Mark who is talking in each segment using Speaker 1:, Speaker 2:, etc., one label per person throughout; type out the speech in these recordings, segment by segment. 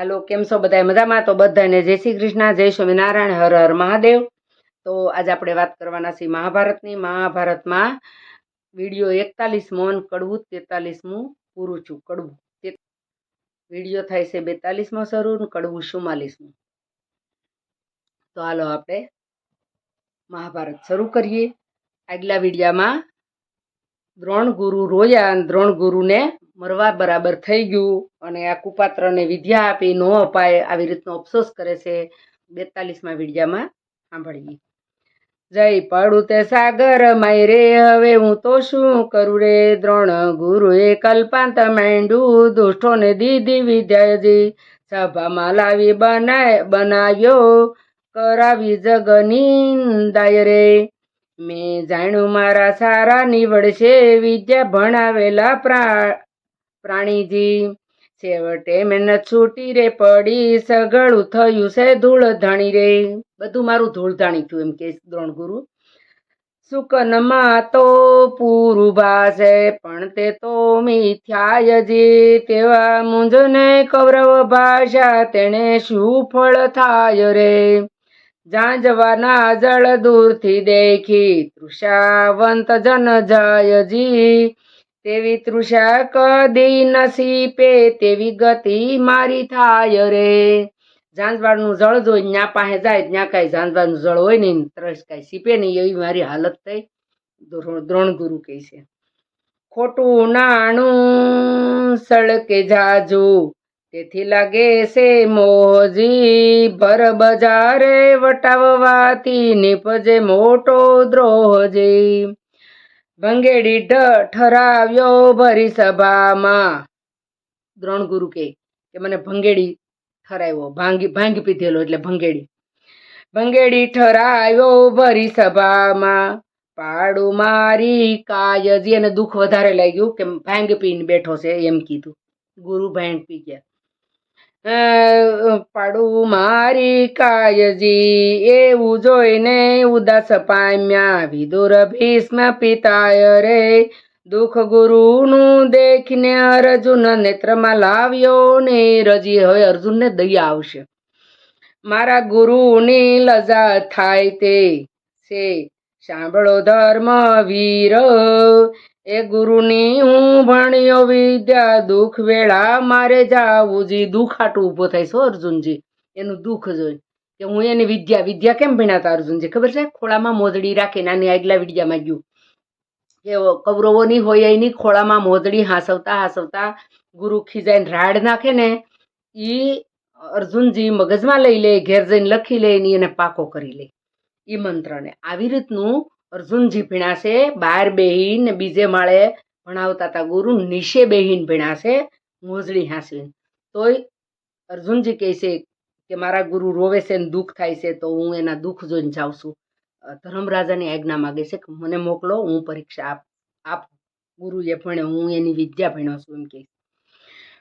Speaker 1: હાલો, કેમ છો બધા મજામાં? તો બધાને જય શ્રી કૃષ્ણ, જય સ્વામિનારાયણ, હર હર મહાદેવ. તો આજે આપણે વાત કરવાના છીએ મહાભારતની. મહાભારતમાં વીડિયો એકતાલીસ મોન કડવું તેતાલીસમું પૂરું છું, કડવું. વીડિયો થાય છે બેતાલીસમાં શરૂ ને કડવું ચુમ્માલીસમું. તો હાલો આપણે મહાભારત શરૂ કરીએ. આગલા વિડીયામાં દ્રોણ ગુરુ રોયા અને દ્રોણ ગુરુને મરવા બરાબર થઈ ગયું અને આ કુપાત્રને વિદ્યા આપી, ન અપાય, આવી રીતનો અફસોસ કરે છે. બેતાલીસમાં વિડિયામાં સાંભળીએ. જય પડું તે સાગર, માય રે, હવે હું તો શું કરું રે? દ્રોણ ગુરુએ કલ્પાંત માંડ્યું, દુષ્ટોને દીધી વિદ્યાજી. સભામાં લાવી બનાય બનાવ્યો કરાવી જગની રે. મેં જાણ્યું મારા સારા નીવડશે, વિદ્યા ભણાવેલા પ્રા પ્રાણીજી, છેવટે મહેનત છૂટી રે પડી સગળું થયું છે ધૂળ ધણી રે. બધું મારું ધૂળ ધાણી થયું એમ કે દ્રોણ ગુરુ. સુકનમાં તો પૂરું ભાષે પણ તે તો મિથ્યાયજી તેવા મુંજને કૌરવ ભાષા તેને શું ફળ થાય રે? જાંજવાના જળ દૂરથી દેખી, તૃષાવંત જન જાયજી તેવી તૃષા કદી નસીપે તેવી ગતિ મારી થાય રે. ઝાંઝવાડનું જળ જોઈ ન્યા પાસે જાય ત્યાં કાંઈ ઝાંઝવાડનું જળ હોય નહીં ત્રસ કાંઈ સીપે નહીં, એવી મારી હાલત થઈ, દ્રોણ ગુરુ કહે છે. ખોટું નાણું સળકે જાજુ, તેથી લાગે છે મોજી ભર બજારે વટાવવાથી નિપજે મોટો દ્રોહજી. ભંગેડી ઢ ઠરાવ્યો ભરી સભામાં. દ્રોણ ગુરુ કે મને ભંગેડી ઠરાવ્યો, ભાંગી ભાંગી પીધેલો એટલે ભંગેડી. ભંગેડી ઠરાવ્યો ભરી સભામાં. પાડું મારી કાયજી, અને દુઃખ વધારે લાગ્યું કે ભાંગ પીને બેઠો છે એમ કીધું. ગુરુ ભાંગ પી ગયા. પાડું મારી કાયજી એવું જોઈને ઉદાસ પામ્યા વિદુર ભીષ્મ પિતાય રે. દુઃખ ગુરુનું દેખીને અર્જુન નેત્રમાં લાવ્યો ને રજી હવે અર્જુનને દયા આવશે. મારા ગુરુની લજા થાય તે છે. સાંભળો ધર્મ વીર. એ ગુરુની હું ભણ્યો વિદ્યા દુઃખ વેળા, મારે જાવું જી. દુઃખ આટું ઊભો થાય છે અર્જુનજી. એનું દુઃખ જોઈ કે હું એની વિદ્યા વિદ્યા કેમ ભણાતા અર્જુનજી? ખબર છે? ખોળામાં મોજડી રાખી, નાની આગલા વિડિયામાં ગયું કે કૌરવોની હોય એની ખોળામાં મોજડી હાસવતા હાસવતા ગુરુ ખીજાઈને રાડ નાખે ને એ અર્જુનજી મગજમાં લઈ લે, ઘેર જઈને લખી લે એને પાકો કરી લે. એ મંત્રને. આવી રીતનું અર્જુનજી ભીણાશે, બાર બેહીન ને બીજે માળે ભણાવતા હતા ગુરુ, નીચે બેહીન ભીણાશે, મોજડી હાંસવીને. તોય અર્જુનજી કહે છે કે મારા ગુરુ રોવે છે ને દુઃખ થાય છે, તો હું એના દુઃખ જોઈને જાઉં છું. ધર્મરાજાની આજ્ઞા માગે છે કે મને મોકલો, હું પરીક્ષા આપ આપ ગુરુએ ભણે, હું એની વિદ્યા ભણ્યો છું એમ કે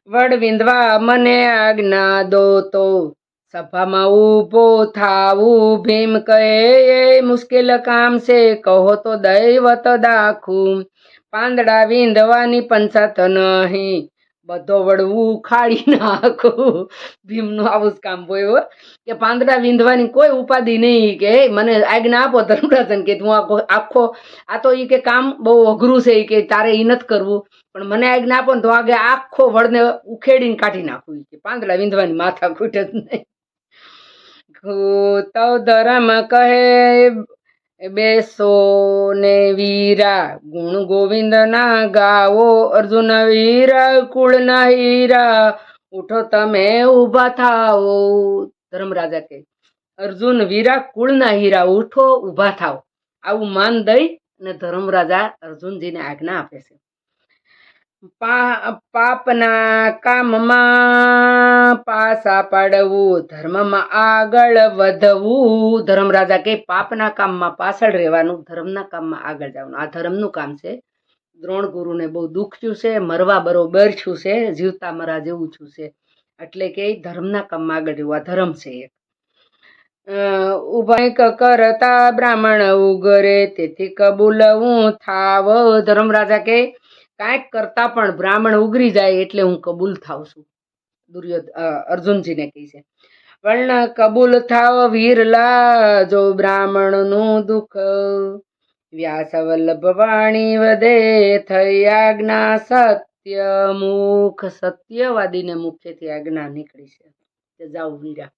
Speaker 1: વડ વિંધવા મને આજ્ઞા દો તો સભામાં ઊભો થાવું ભીમ કહે, એ મુશ્કેલ કામ છે. કહો તો દૈવત દાખું, પાંદડા વિંધવાની પંચાત નહીં. બધો વડવું ખાડી નાખું. ભીમનું આવું જ કામ હોય કે પાંદડા વિંધવાની કોઈ ઉપાધિ નહીં કે મને આજ્ઞા આપો ધર્મરાજન કે હું આખો આખો, આ તો એ કે કામ બહુ અઘરું છે કે તારે એ નથી કરવું. પણ મને આજ્ઞા આપો ને તો આગે આખો વડને ઉખેડીને કાઢી નાખવું કે, પાંદડા વિંધવાની માથા ખૂટ જ નહીં. તો ધરમ કહે, બેસો ને વીરા. ગુણ ગોવિંદ ના ગાવો, અર્જુન વીરા કુળના હીરા. ઉઠો તમે, ઊભા થાઓ. ધર્મરાજા કે અર્જુન વીરા કુળના હીરા, ઉઠો, ઊભા થાઓ. આવું માન દઈ અને ધર્મરાજા અર્જુનજીને આજ્ઞા આપે છે. પાપના કામમાં પાસા પાડવું, ધર્મમાં આગળ વધવું. ધર્મરાજા કે પાપના કામમાં પાછળ રહેવાનું, ધર્મના કામમાં આગળ જવાનું. આ ધર્મનું કામ છે. દ્રોણ ગુરુને બહુ દુઃખ થયું છે, મરવા બરોબર છું છે, જીવતા મરા જેવું છું છે. એટલે કે ધર્મના કામમાં આગળ રહેવું, આ ધર્મ છે એક. ઉભય કરતા બ્રાહ્મણ ઉગરે, તેથી કબૂલવું થાવ. થાવ ધર્મરાજા કે કાંઈક કરતા પણ બ્રાહ્મણ ઉગરી જાય એટલે હું કબૂલ થાવ છું. દુર્યોધ અર્જુનજીને કહે છે. વર્ણ કબૂલ થાવ વીરલા, જો બ્રાહ્મણનું દુઃખ વ્યાસ વલ્લભ વાણી વધે, થઈ આજ્ઞા સત્ય મુખ. સત્યવાદીને મુખ્યથી આજ્ઞા નીકળી છે. કે જાઓ વીરા.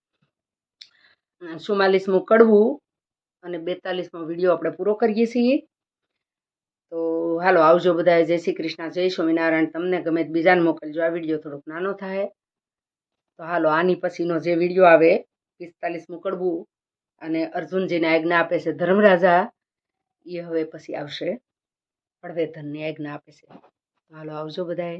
Speaker 1: ચુમ્માલીસમું કડવું અને બેતાલીસમો વીડિયો આપણે પૂરો કરીએ છીએ. તો હાલો, આવજો બધાએ જય શ્રી કૃષ્ણ. જય સ્વામિનારાયણ. તમને ગમે બીજાને મોકલજો. આ વીડિયો થોડોક નાનો થાય. તો હાલો, આની પછીનો જે વીડિયો આવે પિસ્તાલીસમું કડવું અને અર્જુનજીને આજ્ઞા આપે છે ધર્મરાજા એ હવે પછી આવશે. હળવેધનની આજ્ઞા આપે છે. હાલો, આવજો બધાએ